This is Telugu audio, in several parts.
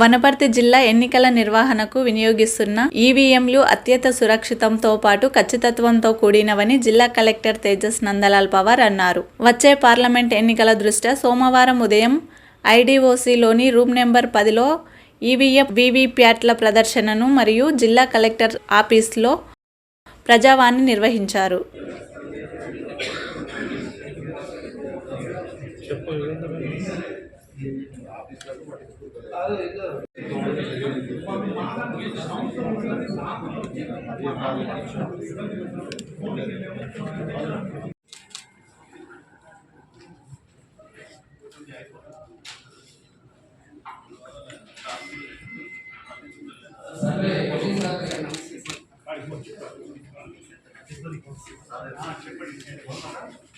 వనపర్తి జిల్లా ఎన్నికల నిర్వహణకు వినియోగిస్తున్న ఈవీఎంలు అత్యంత సురక్షితంతో పాటు ఖచ్చితత్వంతో కూడినవని జిల్లా కలెక్టర్ తేజస్ నందలాల్ పవార్ అన్నారు. వచ్చే పార్లమెంట్ ఎన్నికల దృష్ట్యా సోమవారం ఉదయం ఐడిఓసిలోని రూమ్ నెంబర్ పదిలో ఈవీఎం వీవీప్యాట్ల ప్రదర్శనను మరియు జిల్లా కలెక్టర్ ఆఫీస్లో ప్రజావాణి నిర్వహించారు. సరే పోలీస్ ఆఫీసర్ చెప్పండి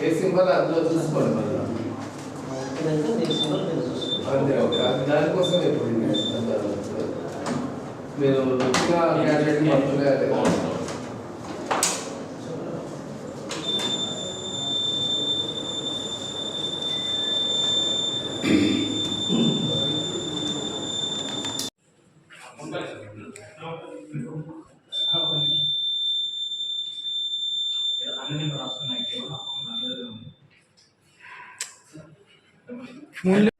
ఏ సింబల్ అందులో చూసుకోండి అంతే ఓకే. అది దానికోసం ఇప్పుడు మీరు వచ్చిన క్యాండిడేట్ শুনলে